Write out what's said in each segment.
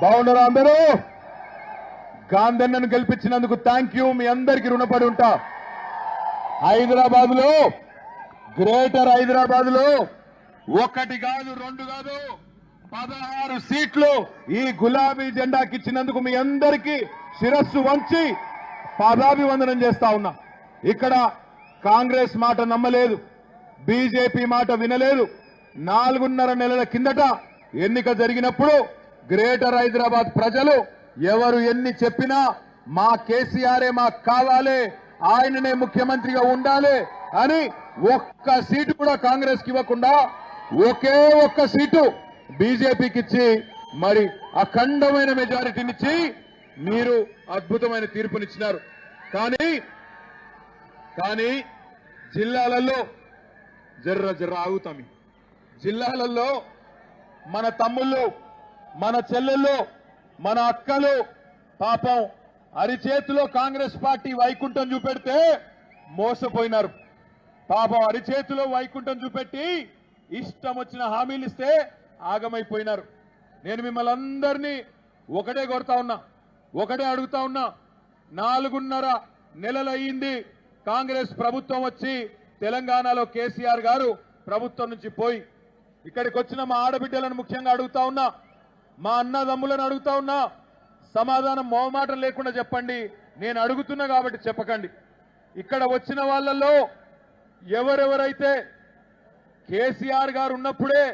బాగున్నారా అందరూ? గాంధన్నను గెలిపించినందుకు thank you మీ అందరికీ రుణపడి ఉంటా. హైదరాబాద్లో గ్రేటర్ హైదరాబాద్లో ఒకటి కాదు రెండు కాదు పదహారు సీట్లు ఈ గులాబీ జెండాకి ఇచ్చినందుకు మీ అందరికీ శిరస్సు వంచి పాదాభివందనం చేస్తా ఉన్నా. ఇక్కడ కాంగ్రెస్ మాట నమ్మలేదు బీజేపీ మాట వినలేదు. నాలుగున్నర నెలల కిందట ఎన్నిక జరిగినప్పుడు గ్రేటర్ హైదరాబాద్ ప్రజలు ఎవరు ఎన్ని చెప్పినా మా కేసీఆరే మాకు కావాలి ఆయననే ముఖ్యమంత్రిగా ఉండాలి అని ఒక్క సీటు కూడా కాంగ్రెస్కి ఇవ్వకుండా ఒకే ఒక్క సీటు బీజేపీకి ఇచ్చి మరి అఖండమైన మెజారిటీనిచ్చి మీరు అద్భుతమైన తీర్పునిచ్చినారు. కానీ కానీ జిల్లాలలో జర్ర జర్ర ఆగుతామి. జిల్లాలలో మన తమ్ముళ్ళు మన చెల్లెళ్ళు మన అక్కలు పాపం అరిచేతిలో కాంగ్రెస్ పార్టీ వైకుంఠం చూపెడితే మోసపోయినారు. పాపం అరిచేతిలో వైకుంఠం చూపెట్టి ఇష్టం వచ్చిన హామీలు ఇస్తే ఆగమైపోయినారు. నేను మిమ్మల్ని అందరినీ ఒకటే కొడతా ఉన్నా ఒకటే అడుగుతా ఉన్నా నాలుగున్నర నెలలయ్యింది కాంగ్రెస్ ప్రభుత్వం వచ్చి తెలంగాణలో కేసీఆర్ గారు ప్రభుత్వం నుంచి పోయి ఇక్కడికి వచ్చిన మా ఆడబిడ్డలను ముఖ్యంగా అడుగుతా ఉన్నా మా అన్నదమ్ములను అడుగుతా ఉన్నా సమాధానం మొహమాటం లేకుండా చెప్పండి. నేను అడుగుతున్నా కాబట్టి చెప్పకండి. ఇక్కడ వచ్చిన వాళ్ళల్లో ఎవరెవరైతే కేసీఆర్ గారు ఉన్నప్పుడే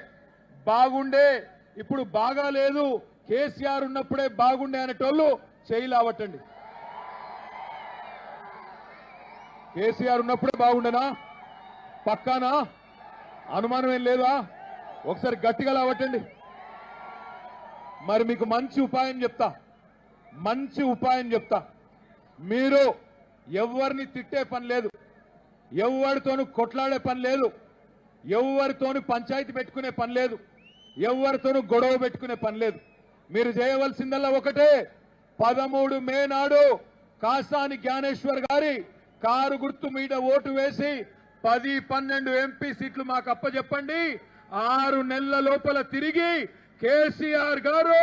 బాగుండే ఇప్పుడు బాగా లేదు కేసీఆర్ ఉన్నప్పుడే బాగుండే అనేటోళ్ళు చేయి కేసీఆర్ ఉన్నప్పుడే బాగుండేనా? పక్కానా? అనుమానం ఏం లేదా? ఒకసారి గట్టిగా లావటండి మరి మీకు మంచి ఉపాయం చెప్తా. మంచి ఉపాయం చెప్తా. మీరు ఎవరిని తిట్టే పని లేదు. ఎవరితోనూ కొట్లాడే పని లేదు. ఎవరితోనూ పంచాయతీ పెట్టుకునే పని లేదు. ఎవరితోనూ గొడవ పెట్టుకునే పని లేదు. మీరు చేయవలసిందల్లా ఒకటే. పదమూడు మే నాడు కాసాని జ్ఞానేశ్వర్ గారి కారు గుర్తు మీద ఓటు వేసి పది పన్నెండు ఎంపీ సీట్లు మాకు అప్పచెప్పండి ఆరు నెలల లోపల తిరిగి కేసీఆర్ గారు!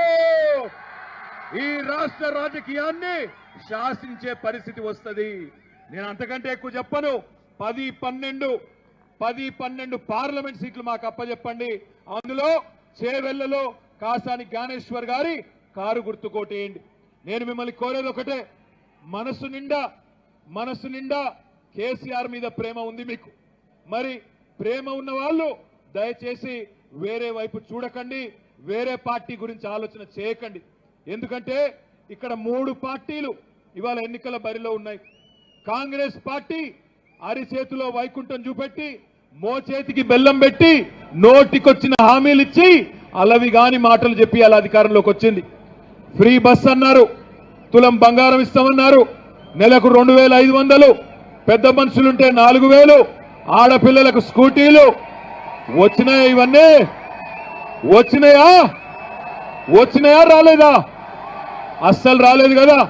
ఈ రాష్ట్ర రాజకీయాన్ని శాసించే పరిస్థితి వస్తది. నేను అంతకంటే ఎక్కువ చెప్పను. పది పన్నెండు పది పన్నెండు పార్లమెంట్ సీట్లు మాకు అప్పచెప్పండి అందులో చేవెళ్ళలో కాసాని జ్ఞానేశ్వర్ గారి కారు గుర్తు కోటేయండి నేను మిమ్మల్ని కోరేది ఒకటే మనసు నిండా మనసు నిండా కేసీఆర్ మీద ప్రేమ ఉంది మీకు. మరి ప్రేమ ఉన్న వాళ్ళు దయచేసి వేరే వైపు చూడకండి. వేరే పార్టీ గురించి ఆలోచన చేయకండి. ఎందుకంటే ఇక్కడ మూడు పార్టీలు ఇవాళ ఎన్నికల బరిలో ఉన్నాయి. కాంగ్రెస్ పార్టీ అరిచేతిలో వైకుంఠం చూపెట్టి మోచేతికి బెల్లం పెట్టి నోటికొచ్చిన హామీలు ఇచ్చి అలవి గాని మాటలు చెప్పి అలా అధికారంలోకి వచ్చింది. ఫ్రీ బస్ అన్నారు తులం బంగారం ఇస్తామన్నారు నెలకు రెండు వేల ఐదు వందలు పెద్ద మనుషులుంటే నాలుగు వేలు ఆడపిల్లలకు స్కూటీలు వచ్చినాయి ఇవన్నీ? వచ్చినాయా? వచ్చినాయా రాలేదా? అస్సలు రాలేదు కదా.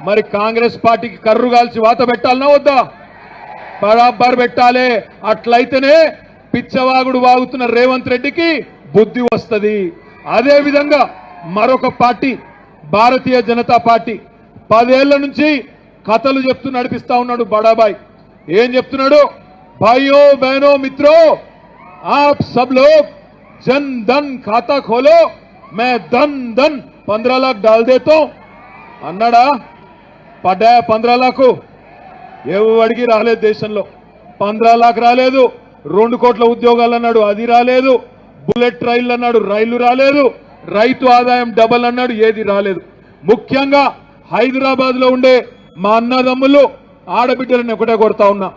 మరి కాంగ్రెస్ పార్టీకి కర్రు కాల్చి వాత పెట్టాలన్నా వద్దా? బరాబర్ పెట్టాలి. అట్లయితేనే పిచ్చవాగుడు వాగుతున్న రేవంత్ రెడ్డికి బుద్ధి వస్తుంది. అదేవిధంగా మరొక పార్టీ భారతీయ జనతా పార్టీ పదేళ్ళ నుంచి కథలు చెప్తూ నడిపిస్తా ఉన్నాడు బడాబాయ్. ఏం చెప్తున్నాడు? భాయో బహనో మిత్రో ఆప్ సబ్ లోక్ जन धन खाता खोलो मैं धन धन पंद्रह लाख डाल देता हूं అన్నాడా పడ్డాయా పంద్రా లాకు ఎవడికి రాలేదు దేశంలో పంద్రా లాక్ రాలేదు రెండు కోట్ల ఉద్యోగాలు అన్నాడు అది రాలేదు బుల్లెట్ రైళ్లు అన్నాడు రైళ్లు రాలేదు రైతు ఆదాయం డబల్ అన్నాడు ఏది రాలేదు ముఖ్యంగా హైదరాబాద్ లో ఉండే మా అన్నదమ్ములు ఆడబిడ్డలను ఒకటే కొడతా ఉన్నా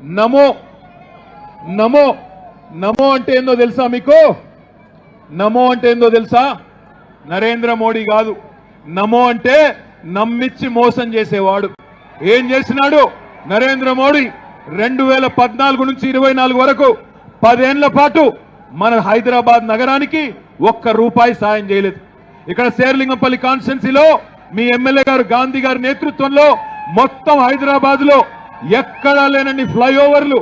నమో నమో నమో అంటే ఏందో తెలుసా మీకు నమో అంటే ఏందో తెలుసా? నరేంద్ర మోడీ కాదు. నమో అంటే నమ్మిచ్చి మోసం చేసేవాడు. ఏం చేసినాడు? నరేంద్ర మోడీ రెండు వేల పద్నాలుగు నుంచి ఇరవై నాలుగు వరకు పదేళ్ళ పాటు మన హైదరాబాద్ నగరానికి ఒక్క రూపాయి సాయం చేయలేదు. ఇక్కడ శేర్లింగంపల్లి కాన్స్టిట్యున్సీలో మీ ఎమ్మెల్యే గారు గాంధీ గారి నేతృత్వంలో మొత్తం హైదరాబాద్లో ఎక్కడా లేనన్ని ఫ్లైఓవర్లు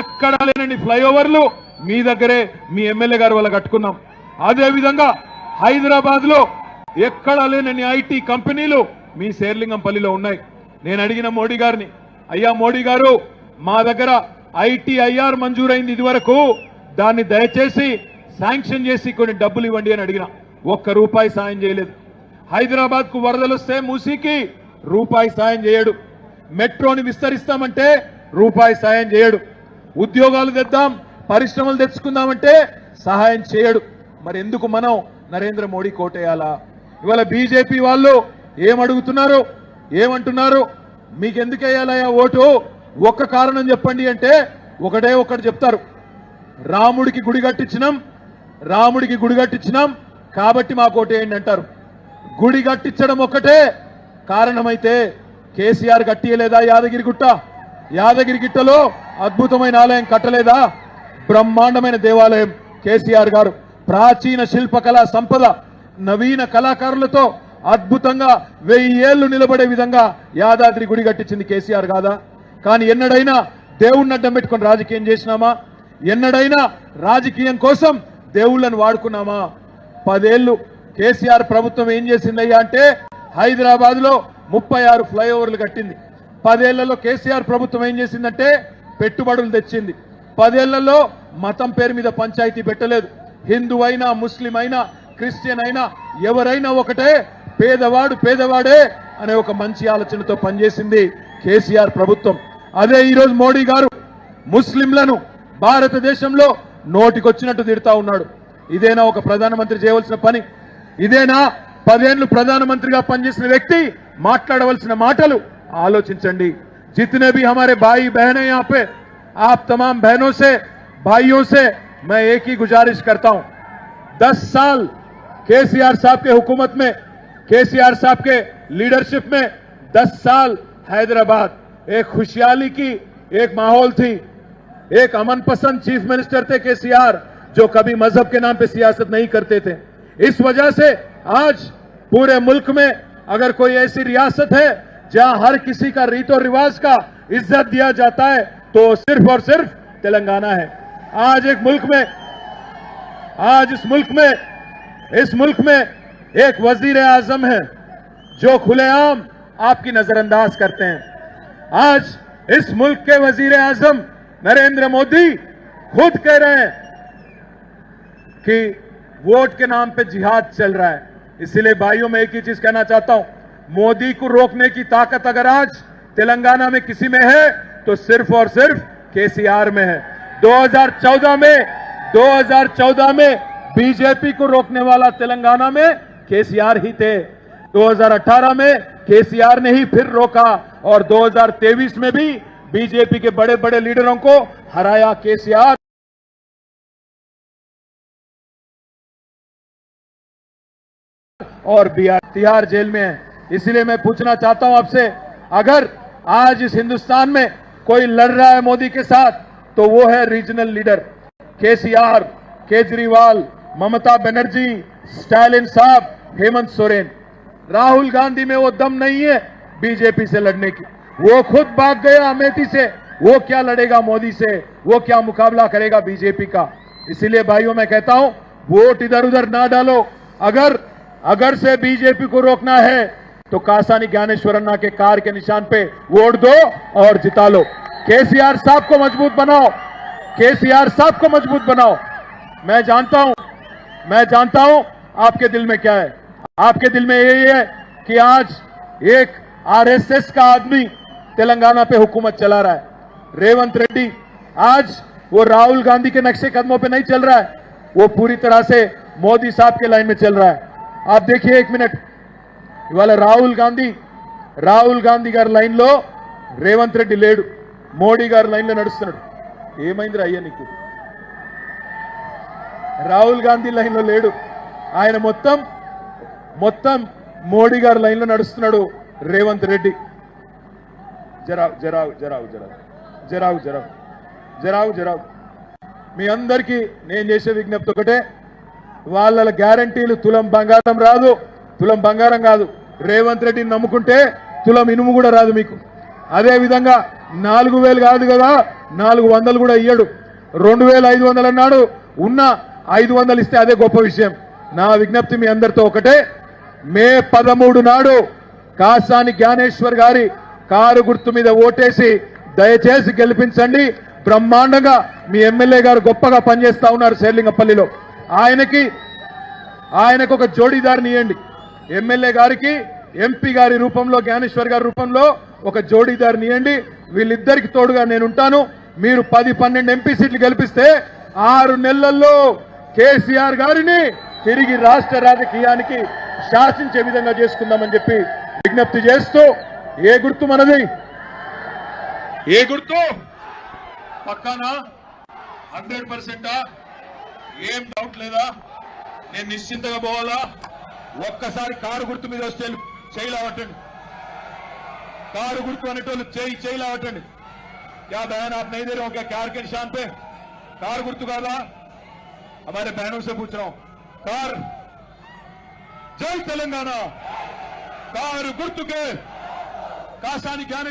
ఎక్కడా లేనండి ఫ్లైఓవర్లు మీ దగ్గరే మీ ఎమ్మెల్యే గారు వల్ల కట్టుకున్నాం. అదేవిధంగా హైదరాబాద్లో ఎక్కడ లేని ఐటీ కంపెనీలు మీ శేర్లింగంపల్లిలో ఉన్నాయి. నేను అడిగిన మోడీ గారిని అయ్యా మోడీ గారు మా దగ్గర ఐటీఐఆర్ మంజూరైంది ఇదివరకు. దాన్ని దయచేసి శాంక్షన్ చేసి కొన్ని డబ్బులు ఇవ్వండి అని అడిగిన. ఒక్క రూపాయి సాయం చేయలేదు. హైదరాబాద్కు వరదలు వస్తే మూసీకి రూపాయి సాయం చేయడు. మెట్రోని విస్తరిస్తామంటే రూపాయి సాయం చేయడు. ఉద్యోగాలు తెద్దాం పరిశ్రమలు తెచ్చుకుందామంటే సహాయం చేయడు. మరి ఎందుకు మనం నరేంద్ర మోడీ కోటేయాలా? ఇవాళ బీజేపీ వాళ్ళు ఏమడుగుతున్నారు? ఏమంటున్నారు? మీకు ఎందుకు వేయాలయ్యా ఓటు? ఒక్క కారణం చెప్పండి అంటే ఒకటే ఒకటి చెప్తారు. రాముడికి గుడి కట్టించినాం రాముడికి గుడి కట్టించినాం కాబట్టి మాకు ఓటేయండి అంటారు? గుడి కట్టించడం ఒక్కటే కారణమైతే కేసీఆర్ కట్టియలేదా యాదగిరి గుట్ట? యాదగిరి గిట్టలో అద్భుతమైన ఆలయం కట్టలేదా? బ్రహ్మాండమైన దేవాలయం కేసీఆర్ గారు. ప్రాచీన శిల్పకళా సంపద నవీన కళాకారులతో అద్భుతంగా వెయ్యి ఏళ్ళు నిలబడే విధంగా యాదాద్రి గుడి కట్టించింది కేసీఆర్ కాదా? కానీ ఎన్నడైనా దేవుణ్ణి అడ్డం పెట్టుకుని రాజకీయం చేసినామా? ఎన్నడైనా రాజకీయం కోసం దేవుళ్ళని వాడుకున్నామా? పదేళ్ళు కేసీఆర్ ప్రభుత్వం ఏం చేసిందయ్యా అంటే హైదరాబాద్లో ముప్పై ఆరు ఫ్లైఓవర్లు కట్టింది. పదేళ్ళలో కేసీఆర్ ప్రభుత్వం ఏం చేసిందంటే పెట్టుబడులు తెచ్చింది. పదేళ్ళలో మతం పేరు మీద పంచాయతీ పెట్టలేదు. హిందూ అయినా ముస్లిం అయినా క్రిస్టియన్ అయినా ఎవరైనా ఒకటే పేదవాడు పేదవాడే అనే ఒక మంచి ఆలోచనతో పనిచేసింది కేసీఆర్ ప్రభుత్వం. అదే ఈరోజు మోడీ గారు ముస్లింలను భారతదేశంలో నోటికొచ్చినట్టు తిడతా ఉన్నాడు. ఇదేనా ఒక ప్రధానమంత్రి చేయవలసిన పని? ఇదేనా పదేళ్ళు ప్రధానమంత్రిగా పనిచేసిన వ్యక్తి మాట్లాడవలసిన మాటలు? ఆలోచించండి. జితనే భీ హమారే భాయి బహనే ఆపే ఆప్ తమాం బహనోసే భాయ్యోసే मैं एक ही गुजारिश करता हूँ। दस साल केसीआर साहब के हुकूमत में, केसीआर साहब के लीडरशिप में दस साल हैदराबाद एक खुशहाली की एक माहौल थी। एक अमन पसंद चीफ मिनिस्टर थे केसीआर, जो कभी मज़हब के नाम पे सियासत नहीं करते थे। इस वजह से आज पूरे मुल्क में अगर कोई ऐसी रियासत है, जहाँ हर किसी का रीत और रिवाज का इज़्ज़त दिया जाता है तो सिर्फ़ और सिर्फ़ तेलंगाना है। आज एक मुल्क में, आज इस मुल्क में, इस मुल्क में एक वज़ीर आज़म है जो खुलेआम आपकी नजरअंदाज करते हैं। आज इस मुल्क के वज़ीर आज़म नरेंद्र मोदी खुद कह रहे हैं कि वोट के नाम पे जिहाद चल रहा है। इसीलिए भाइयों, में एक ही चीज़ कहना चाहता हूँ, मोदी को रोकने की ताकत अगर आज तेलंगाना में किसी में है तो सिर्फ़ और सिर्फ़ केसीआर में है। 2014 में 2014 में बीजेपी को रोकने वाला तेलंगाना में केसीआर ही थे। 2018 में केसीआर ने ही फिर रोका और 2023 में भी बीजेपी के बड़े बड़े लीडरों को हराया केसीआर। और बिहार तिहाड़ जेल में है। इसलिए मैं पूछना चाहता हूँ आपसे, अगर आज इस हिंदुस्तान में कोई लड़ रहा है मोदी के साथ तो वो है रीजनल लीडर केसीआर केजरीवाल, ममता बनर्जी, स्टालिन साहब, हेमंत सोरेन। राहुल गांधी में वो दम नहीं है बीजेपी से लड़ने की। वो खुद भाग गया अमेठी से। वो क्या लड़ेगा मोदी से? वो क्या मुकाबला करेगा बीजेपी का? इसीलिए भाइयों, मैं कहता हूँ, वोट इधर उधर ना डालो। अगर अगर से बीजेपी को रोकना है तो कासानी ज्ञानेश्वर अन्ना के कार के निशान पे वोट दो और जिता लो। केसीआर साहब को मजबूत बनाओ केसीआर साहब को मजबूत बनाओ मैं जानता हूं मैं जानता हूं आपके दिल में क्या है आपके दिल में यही है कि आज एक आरएसएस का आदमी तेलंगाना पे हुकूमत चला रहा है रेवंत रेड्डी आज वो राहुल गांधी के नक्शे कदमों पे नहीं चल रहा है वो पूरी तरह से मोदी साहब के लाइन में चल रहा है आप देखिए एक मिनट ఇవాళ రాహుల్ గాంధీ రాహుల్ గాంధీ గారి లైన్లో రేవంత్ రెడ్డి లేడు మోడీ గారి లైన్లో నడుస్తున్నాడు. ఏమైందిరా అయ్యా నీకు? రాహుల్ గాంధీ లైన్లో లేడు. ఆయన మొత్తం మొత్తం మోడీ గారి లైన్లో నడుస్తున్నాడు రేవంత్ రెడ్డి. జరావు జరావు జరావు జరావు జరావు జరావు జరావు జరావు మీ అందరికీ నేను చేసే విజ్ఞప్తి ఒకటే. వాళ్ళ గ్యారంటీలు తులం బంగారం రాదు తులం బంగారం కాదు. రేవంత్ రెడ్డిని నమ్ముకుంటే తులం ఇనుము కూడా రాదు మీకు. అదే విధంగా నాలుగు వేలు కాదు కదా నాలుగు వందలు కూడా ఇయ్యడు. రెండు వేల ఐదు వందలు అన్నాడు. ఉన్న ఐదు వందలు ఇస్తే అదే గొప్ప విషయం. నా విజ్ఞప్తి మీ అందరితో ఒకటే. మే పదమూడు నాడు కాసాని జ్ఞానేశ్వర్ గారి కారు గుర్తు మీద ఓటేసి దయచేసి గెలిపించండి. బ్రహ్మాండంగా మీ ఎమ్మెల్యే గారు గొప్పగా పనిచేస్తా ఉన్నారు శేర్లింగపల్లిలో. ఆయనకి ఆయనకు ఒక జోడీదారిని ఇవ్వండి ఎమ్మెల్యే గారికి ఎంపీ గారి రూపంలో జ్ఞానేశ్వర్ గారి రూపంలో ఒక జోడీదారిని ఇవ్వండి వీళ్ళిద్దరికి తోడుగా నేను ఉంటాను మీరు పది పన్నెండు ఎంపీ సీట్లు గెలిపిస్తే ఆరు నెలల్లో కేసీఆర్ గారిని తిరిగి రాష్ట్ర రాజకీయానికి శాసించే విధంగా చేసుకుందామని చెప్పి విజ్ఞప్తి చేస్తూ ఏ గుర్తు మనది? ఏ గుర్తు? పక్కానా? హండ్రెడ్ పర్సెంటా? ఏం డౌట్ లేదా? నేను నిశ్చింతగా పోవాలా? ఒక్కసారి కారు గుర్తు మీద వస్తే చేయలేమంటండి कार गुर्तने चेई चेई लावटें क्या बहन आप नहीं दे रहे हो क्या? कार के निशान पे? कार गुर्तु का हमारे बहनों से पूछ रहा हूँ। कार, जय तेलंगाना। कार गुर्तु के काशानी क्या